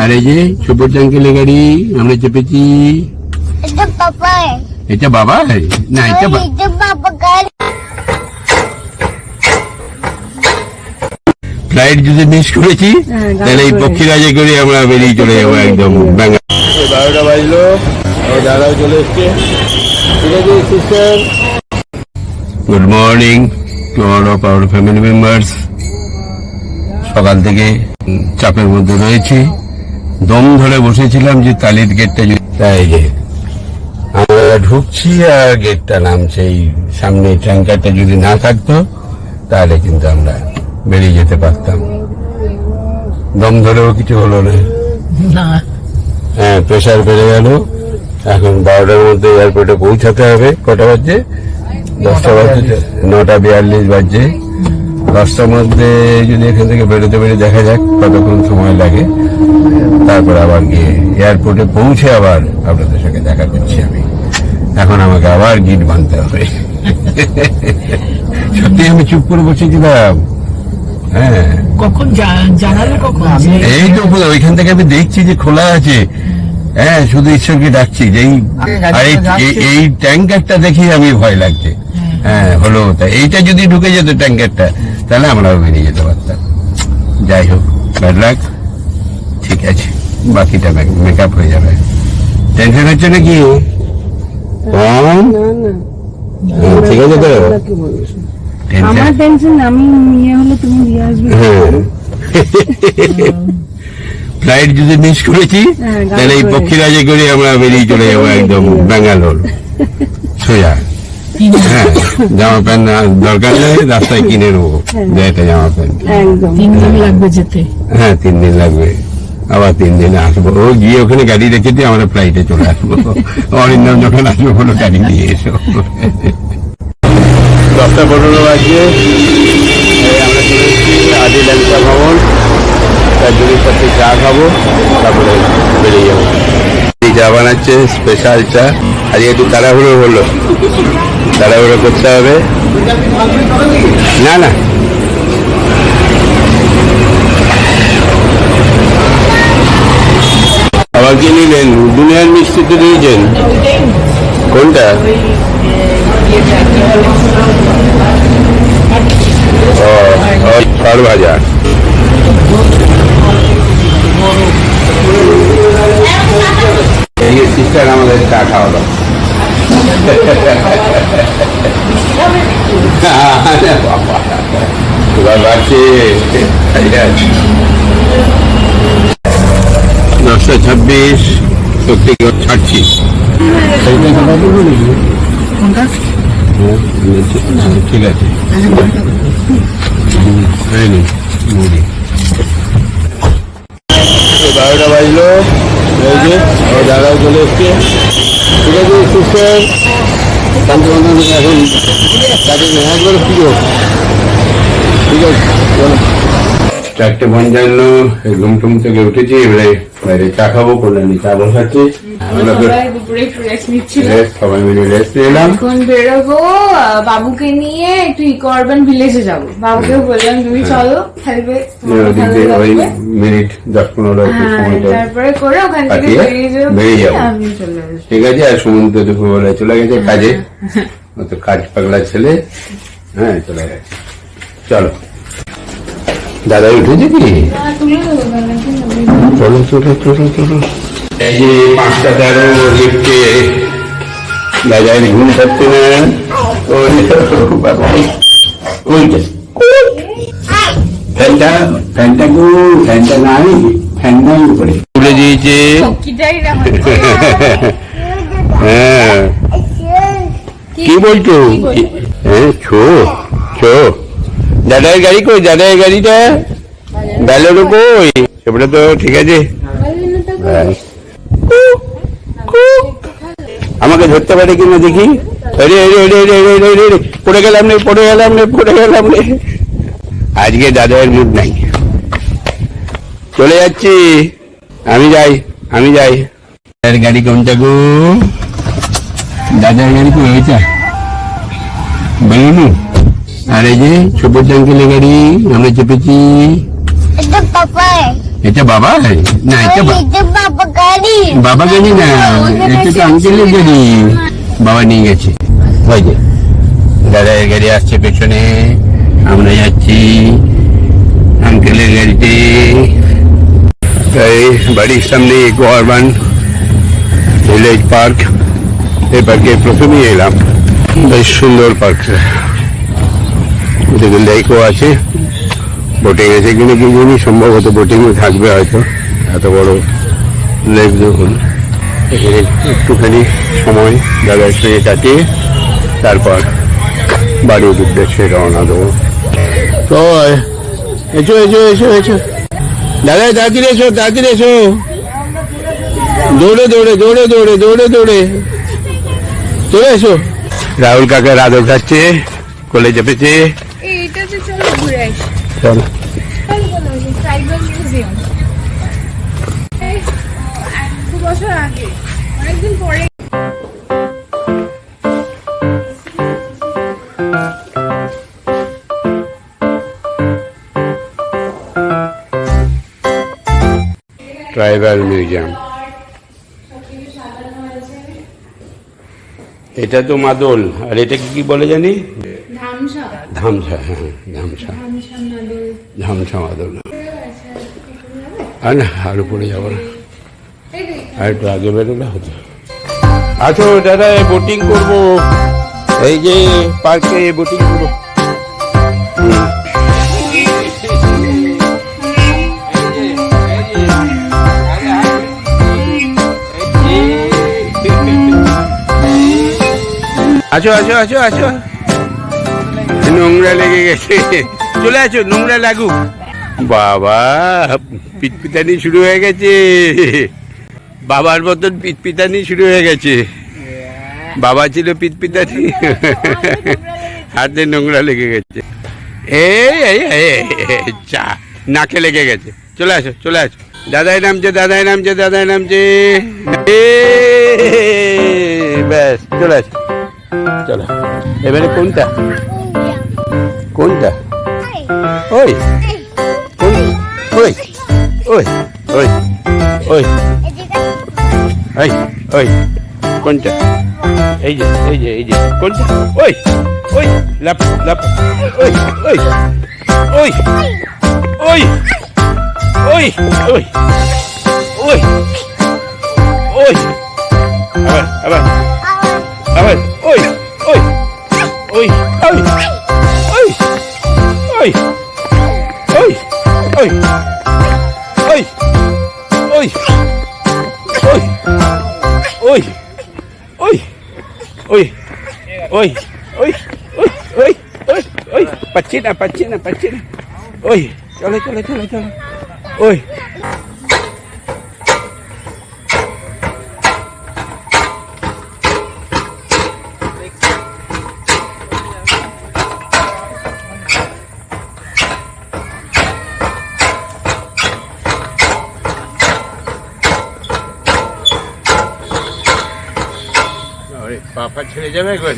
আর এই যে সুপর আঙ্কেলের গাড়ি আমরা চেপেছি। এটা বাবা না এটা গাড়ি। ফ্লাইট যদি মিস করেছি তাহলে এই পক্ষীরাজে করে আমরা বেরিয়ে চলে যাব একদম বাংলা বারোটা বাজলো আমার দাদাও চলে এসছে। ঠিক আছে sister good morning to all of our family members সকাল থেকে চাপের মধ্যে রয়েছি। দম ধরে বসেছিলাম যে তালির গেটটা যদি তাই যে। আমরা ঢুকছি আর গেটটা নামছে এই সামনে ট্যাঙ্কারটা যদি না থাকতো তাহলে কিন্তু আমরা বেরিয়ে যেতে পারতাম। দম ধরেও কিছু হলো না। হ্যাঁ প্রেশার বেড়ে গেল। এখন বারোটার মধ্যে এয়ারপোর্টে পৌঁছাতে হবে। কটা বাজছে? দশটা বাজছে। নটা বিয়াল্লিশ বাজছে। দশটার মধ্যে যদি এখান থেকে বেরোতে বেরোতে দেখা যাক কতক্ষণ সময় লাগে। তারপর আবার গিয়ে এয়ারপোর্টে পৌঁছে আবার আপনাদের সঙ্গে দেখা করছি আমি। এখন আমাকে আবার গিট বাঁধতে হবে। সত্যি আমি চুপ করে বসেছিলাম হ্যাঁ। কখন? জা- জানালে কখন? এই তো ওইখান থেকে আমি দেখছি যে খোলা আছে। হ্যাঁ শুধু ঈশ্বরকে ডাকছি যে এই ট্যাঙ্কারটা দেখে আমি ভয় লাগছে। হ্যাঁ। হলো তাই এইটা যদি ঢুকে যেত ট্যাঙ্কারটা তাহলে আমরাও বেরিয়ে যেতে পারতাম। যাই হোক ব্যাড লাক ঠিক আছে। বাকিটা মেকআপ হয়ে যাবে। টেনশন হচ্ছে নাকি? হ্যাঁ? হ্যাঁ, ঠিক আছে তো। আমার টেনশন আমি ইয়ে হলে তুমি দিয়ে আসবে। ফ্লাইট যদি মিস করেছি হ্যাঁ, তাহলে এই। পক্ষীরাজে করে আমরা বেরিয়ে চলে যাব একদম ব্যাঙ্গালোর। সোজা। হ্যাঁ জামা প্যান্ট দরকার নেই রাস্তায় কিনে নেব। যে জামা প্যান্ট। তিন দিন লাগবে যেতে। হ্যাঁ তিন দিন লাগবে। আবার তিন দিনে আসব। ও গিয়ে ওখানে গাড়ি রেখে দিয়ে আমরা ফ্লাইটে চলে আসব। অরিন্দম যখন আসব কোনো গাড়ি নিয়ে এসো। দশটা পনেরো এই আমরা চলে এসেছি ল্যাংচা ভবন। তার জন্য সাথে চা খাব, তারপরে বেরিয়ে যাব। চা বানাচ্ছে স্পেশাল চা। আজকে একটু তাড়াহুড়ো হলো। তাড়াহুড়ো করতে হবে। না না। কি নিলেন, দুনিয়ার মিষ্টি তো নিয়েছেন কোনটা? ছাড় ভাজা। এই সিস্টার আমাদের চা খাওয়ালো। এবার বাড়ছে দশটা ছাব্বিশ, সত্যি ছাড়ছি। ঠিক আছে। বারোটা বাজলো যে আমার দাদাও চলে এসছে। ঠিক আছে সিস্টার শান্তিবন্ধন এখন তাকে মেহাজ করে পুজো। ঠিক আছে চারটে পঞ্চান্ন ঘুম টুম থেকে উঠেছি এবারে বাইরে চা খাব কল্যাণী চা বসাচ্ছি। সবাই মিলে রেস্ট নিলাম এখন বেরোবো বাবুকে নিয়ে একটু ইকো আরবান ভিলেজে যাব। বাবুকে বললাম তুমি চলো খেলবে ভালো ওই মিনিট দশ পনেরো হ্যাঁ, তারপরে করে ওখান থেকে বেরিয়ে যাব। চলে আসব। ঠিক আছে আর সুমন্ত দুপুরবেলায় চলে গেছে কাজে। তো কাজ পাগলা ছেলে। হ্যাঁ চলে গেছে। চলো। দাদা উঠেছে কি? চলো চলো চলো চলো এই যে পাঁচটা তেরো লিফটে দাদার ঘুম থাকছে না। ওইটা। ফ্যানটা ফ্যানটা গো ফ্যানটা নাই ফ্যান নাই উপরে। তুলে দিয়েছে। হ্যাঁ। কি বলছো? হ্যাঁ ছো ছো। দাদার গাড়ি কই? দাদার গাড়িটা? ব্যালোরো কই? সেটা তো ঠিক আছে। কু। আমাকে ধরতে পারে কিনা দেখি? পড়ে গেলাম রে, পড়ে গেলাম রে, পড়ে গেলাম রে। আজকে দাদার মুড নাই। চলে যাচ্ছি। আমি যাই আমি যাই। দাদার গাড়ি কোনটা গো? দাদার গাড়ি কই? ওইটা। বেলুনু? আর এই যে সুপর আঙ্কেলের গাড়ি আমরা চেপেছি। এটা পাপাই এটা বাবা না এটা বাবা গাড়ি। বাবা গাড়ি না এটা তো আঙ্কেলের গাড়ি। বাবা নিয়ে গেছে। ওই যে দাদার গাড়ি আসছে পেছনে। আমরা যাচ্ছি আঙ্কেলের গাড়িতে। তাই বাড়ির সামনে ইকো আরবান ভিলেজ পার্ক এই পার্কে প্রথমেই এলাম। বেশ সুন্দর পার্কটা ওদিকে লেকও আছে। বোটিং আছে কিন্তু কি সম্ভবত বোটিংও থাকবে হয়তো। এত বড় লেক দেখুন। এখানে একটুখানি সময় দাদার সঙ্গে কাটিয়ে তারপর বাড়ির উদ্দেশ্যে রওনা দেবো। তো, এসো এসো এসো এসো। দাদা, তাড়াতাড়ি এসো তাড়াতাড়ি এসো। দৌড়ে দৌড়ে দৌড়ে দৌড়ে দৌড়ে দৌড়ে। চলে এসো। রাহুল কাকা রাধো খাচ্ছে কোলে চেপেছে এইটাতে চলো ঘুরে আসি। চলো। ট্রাইবাল মিউজিয়াম দু বছর আগে অনেকদিন পরে। ট্রাইবাল মিউজিয়াম এটা তো মাদল। আর এটা কি বলে জানি? ধামসা হ্যাঁ ধামসা ধামসা মাদল। আর না, আর উপরে যাব না। আর একটু আগে বেরোলে হতো। আছো দাদা বোটিং করব। এই যে পার্কে বোটিং করব। আছো আছো আছো আছো নোংরা লেগে গেছে। চলে আসো, নোংরা লাগুক। বাবা পিটপিটানি শুরু হয়ে গেছে। বাবার মতন পিটপিটানি শুরু হয়ে গেছে। বাবা ছিল পিটপিটানি হাতে নোংরা লেগে গেছে। এই চা, নাকে লেগে গেছে। চলে আসো চলে আসো। দাদাই নামছে দাদাই নামছে দাদাই নামছে। ব্যাস, চলে আসো। চলো, এবারে কোনটা? কোনটা ওই কোন ওই ওই ওই ওই ওই ওই কোনটা এই যে এই যে এই যে কোনটা ওই ওই লাপ লাপ ওই ওই ওই ওই ওই ওই ওই ওই আবার আবার আবার ওই ওই ওই ওই ওই ওই ওই ওই ওই ওই ওই ওই ওই ওই ওই ওই ওই ওই ওই ওই পাচ্ছি না পাচ্ছি না পাচ্ছি না ওই চলো চলো চলো চলো ওই ছেড়ে যাবে এখন।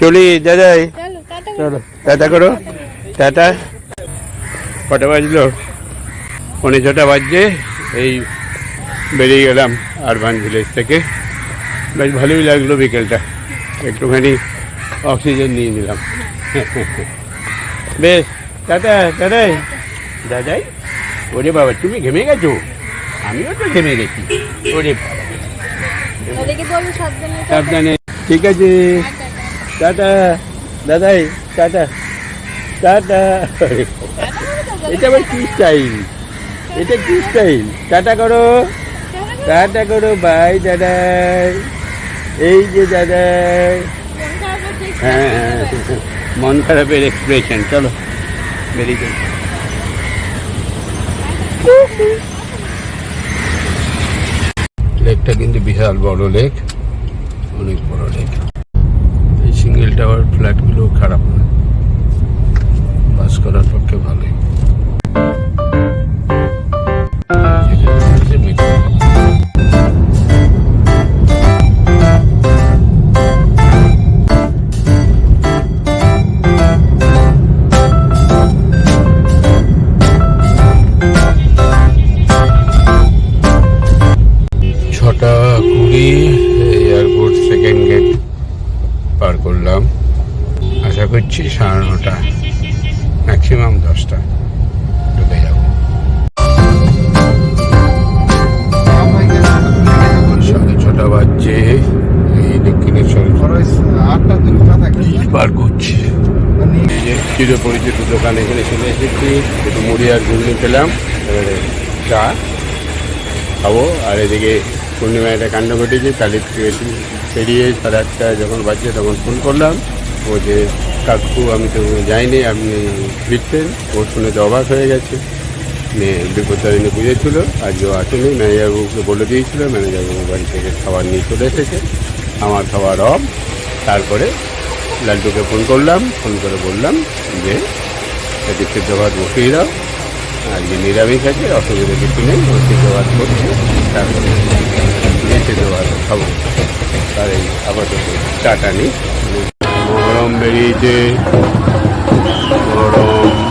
চলি দাদাই চলো টাটা করো টাটা। কটা বাজলো? পৌনে ছটা বাজছে এই বেরিয়ে গেলাম আরবান ভিলেজ থেকে। বেশ ভালোই লাগল বিকেলটা একটুখানি অক্সিজেন নিয়ে নিলাম। বেশ টাটা দাদাই দাদাই ওরে বাবা তুমি ঘেমে গেছো? আমিও তো ঘেমে গেছি। ওরে বাবা। সাবধানে। ঠিক আছে। টাটা দাদাই টাটা টাটা এটা আবার কি স্টাইল এটা কি স্টাইল টাটা করো। টাটা করো বাই দাদাই এই যে দাদাই হ্যাঁ হ্যাঁ মন খারাপের এক্সপ্রেশন চলো, বেরিয়ে যাই। লেকটা কিন্তু বিশাল বড় লেক অনেক বড় লেক সিঙ্গেল টাওয়ার ফ্ল্যাটগুলো খারাপ না বাস করার পক্ষে ভালোই। আশা করছি সাড়ে নটা। ম্যাক্সিমাম দশটা। ঢুকে যাব। সাড়ে ছটা বাজছে। এই দক্ষিণেশ্বর পার করছি। এই যে চির পরিচিত দোকান? এখানে চলে এসেছি। একটু মুড়ি আর ঘুগনি পেলাম এবারে চা খাব। আর এদিকে পূর্ণিমা একটা কাণ্ড ঘটেছে। কালী পেরিয়ে সাড়ে আটটা যখন বাজছে তখন ফোন করলাম। ও যে, কাকু, আমি তো যাইনি, আপনি ফিরছেন ও শুনে তো অবাক হয়ে গেছে। মেয়ে বিপত্তারিণী পুজো ছিল আজও আসেনি। ম্যানেজারবাবুকে বলে দিয়েছিল, ম্যানেজারবাবু বাড়ি থেকে খাবার নিয়ে চলে এসেছে। আমার খাবার অফ। তারপরে লাড্ডুকে ফোন করলাম, ফোন করে বললাম যে এটি বসিয়ে দাও। আজকে নিরামিষ আছে, অসুবিধা কিছু নেই, ও সিদ্ধ ভাত করছে। তারপরে এই সিদ্ধ ভাত খাব। তার এই আপাতত চাটা নিই। মহরম বেরিয়েছে মহরম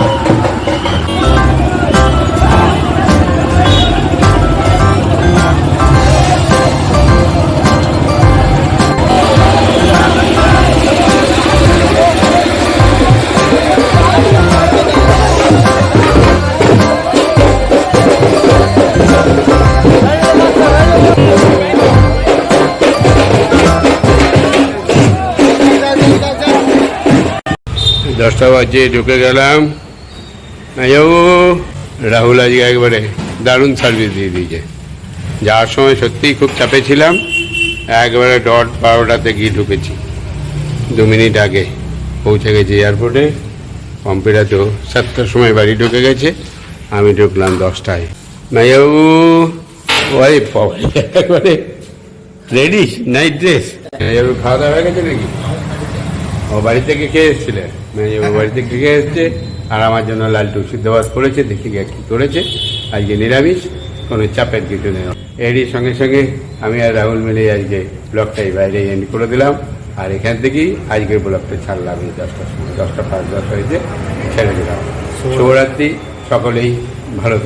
দশটা বাজে ঢুকে গেলাম। যাব রাহুল আজকে একবারে দারুণ সার্ভিস দিয়ে দিয়েছে। যাওয়ার সময় সত্যিই খুব চাপে ছিলাম একবারে ডট বারোটাতে গিয়ে ঢুকেছি। দু মিনিট আগে পৌঁছে গেছি এয়ারপোর্টে পম্পিরা তো সাতটার সময় বাড়ি ঢুকে গেছে আমি ঢুকলাম দশটায়। ওই বাবা, একবারে রেডি নাইট ড্রেস খাওয়া দাওয়া হয়ে গেছে নাকি? ও বাড়ি থেকে খেয়ে এসেছিলে? মেয়ে ও বাড়ি থেকে খেয়ে এসছে? আর আমার জন্য লালটু সিদ্ধ ভাত করেছে দেখি কি করেছে। আজকে নিরামিষ কোনো চাপের কিছু নেই। এরই সঙ্গে সঙ্গে আমি আর রাহুল মিলে আজকে ব্লগটাই বাইরে এন্ড করে দিলাম। আর এখান থেকেই আজকের ব্লগটা ছাড়লাম এই দশটার সময়। দশটা পাঁচ দশ হয়েছে ছেড়ে দিলাম। শুভরাত্রি সকলেই ভালো